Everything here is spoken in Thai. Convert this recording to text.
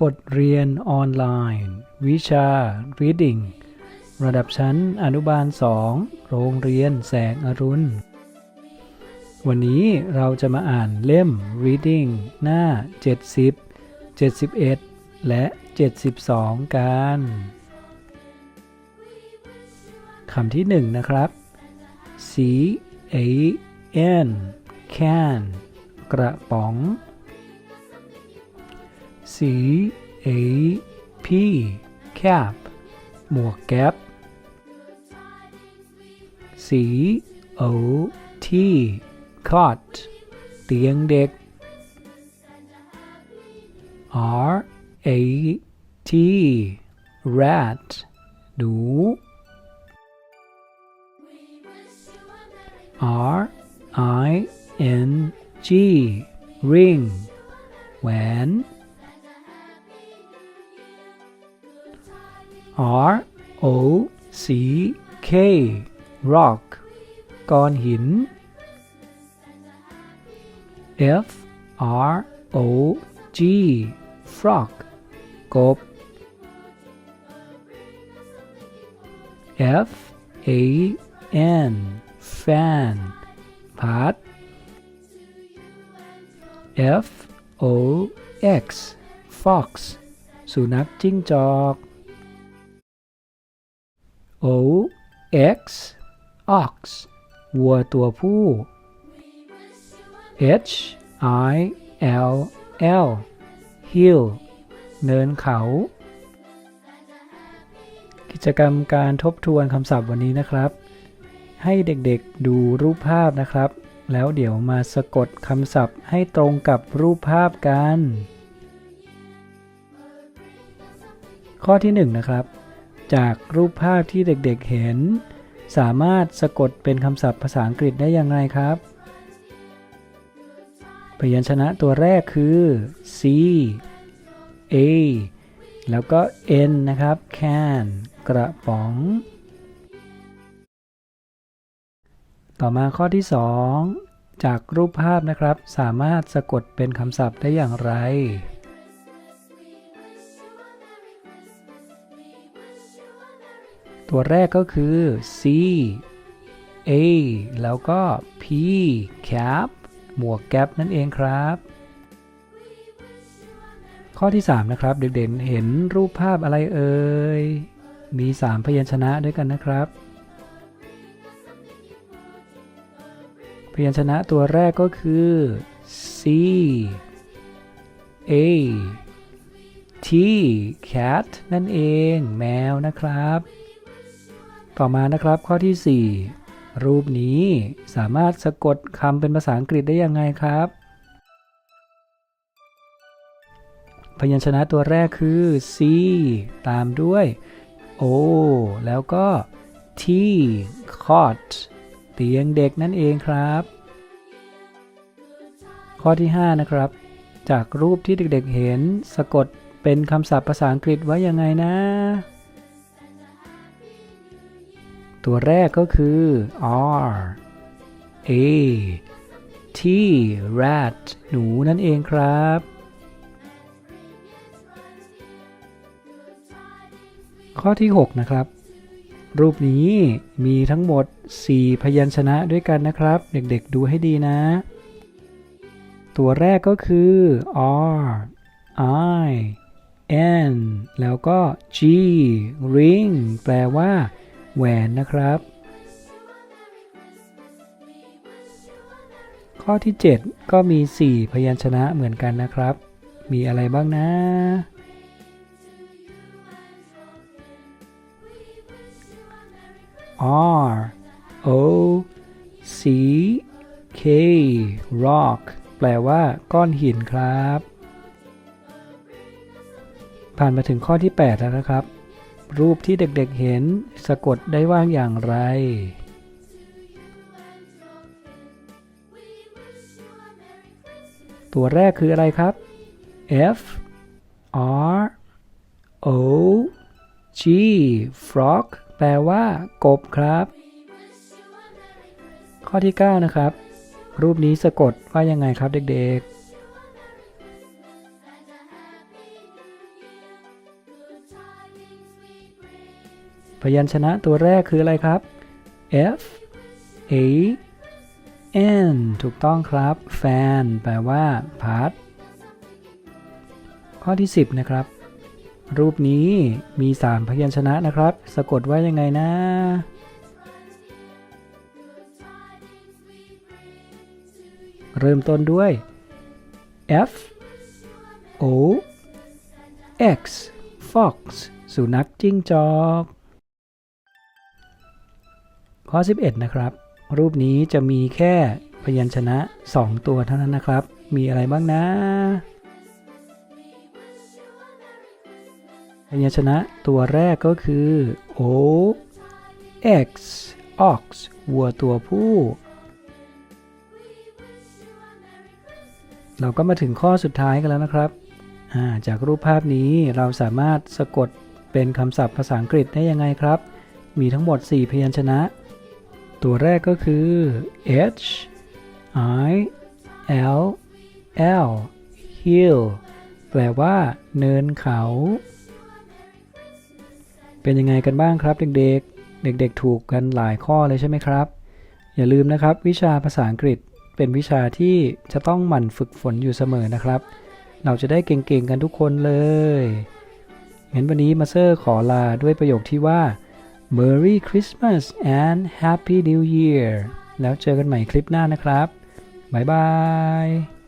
บทเรียนออนไลน์ วิชา Reading ระดับชั้นอนุบาล 2 โรงเรียนแสงอรุณ วันนี้เราจะมาอ่านเล่ม Reading หน้า 70 71 และ 72 กันคำที่หนึ่งนะครับ C A N can กระป๋อง C A P cap หมวกแก๊ป C O T cot เตียงเด็ก R A T rat หนู R I N G ring แหวน R O C K rock ก้อนหิน F R O G frog กบ F A N fan พัด F O X fox สุนัขจิ้งจอก O X ox วัวตัวผู้ H I L L hill เนินเขา กิจกรรมการทบทวนคำศัพท์วันนี้นะครับ ให้เด็กๆดูรูปภาพนะครับ แล้วเดี๋ยวมาสะกดคำศัพท์ให้ตรงกับรูปภาพกัน ข้อที่ 1 นะครับ จากรูปภาพที่เด็กๆเห็น สามารถสะกดเป็นคำศัพท์ภาษาอังกฤษได้อย่างไรครับ พยัญชนะตัวแรกคือ C A แล้วก็ N นะครับ can กระป๋อง ต่อมาข้อที่ 2 จากรูปภาพนะครับ สามารถสะกดเป็นคำศัพท์ได้อย่างไร ตัวแรกก็คือ C A แล้วก็ P cap หมวกแก๊ปนั่นเองครับ ข้อที่ 3 นะครับ เด็กๆเห็นรูปภาพอะไรเอ่ย มี 3 พยัญชนะด้วยกันนะครับ พยัญชนะตัวแรกก็คือ C A T cat นั่นเอง แมวนะครับ ต่อมานะครับข้อที่ 4 รูปนี้สามารถสะกดคำเป็นภาษาอังกฤษได้ยังไงครับ พยัญชนะตัวแรกคือ C ตามด้วย O แล้วก็ T cot เตียงเด็กนั่นเองครับ ข้อที่ 5 นะครับ จากรูปที่เด็กๆเห็นสะกดเป็นคำศัพท์ภาษาอังกฤษไว้ยังไงนะ ตัวแรกก็คือ R A T rat หนูนั่นเองครับ ข้อที่ 6 นะครับ รูปนี้มีทั้งหมด 4 พยัญชนะด้วยกันนะครับ เด็กๆดูให้ดีนะ ตัวแรกก็คือ R I N แล้วก็ G ring แปลว่า แหวนนะครับ ข้อที่ 7 ก็มี 4 พยัญชนะเหมือนกันนะครับ มีอะไรบ้างนะ R O C K rock แปลว่าก้อนหินครับ ผ่านมาถึงข้อที่ 8 แล้วนะครับ รูปที่เด็กๆเห็นสะกดได้ว่างอย่างไร ตัวแรกคืออะไรครับ F R O G frog แปลว่ากบครับ ข้อที่ 9 นะครับ รูปนี้สะกดว่ายังไงครับเด็กๆ พยัญชนะตัวแรกคืออะไรครับ F A N ถูกต้องครับ fan แปลว่าพัดข้อที่ 10 นะครับ รูปนี้มี 3 พยัญชนะนะครับ สะกดว่ายังไงนะ เริ่มต้นด้วย F O X fox สุนัขจิ้งจอก ข้อ 11 นะครับ รูปนี้จะมีแค่พยัญชนะ 2 ตัวเท่านั้นนะครับ มีอะไรบ้างนะ พยัญชนะตัวแรกก็คือ O X ox วัวตัวผู้ เราก็มาถึงข้อสุดท้ายกันแล้วนะครับาจากรูปภาพนี้เราสามารถสะกดเป็นคำศัพท์ภาษาอังกฤษได้ยังไงครับ มีทั้งหมด 4 พยัญชนะ ตัวแรกก็คือ H I L L hill แปลว่า เนินเขา เป็นยังไงกันบ้างครับเด็กๆ เด็กๆ ถูกกันหลายข้อเลยใช่ไหมครับ อย่าลืมนะครับ วิชาภาษาอังกฤษเป็นวิชาที่จะต้องหมั่นฝึกฝนอยู่เสมอนะครับ เราจะได้เก่งๆ กันทุกคนเลยงั้นวันนี้มาเซอร์ขอลาด้วยประโยคที่ว่า Merry Christmas and Happy New Year แล้วเจอกันใหม่คลิปหน้านะครับ บ๊ายบาย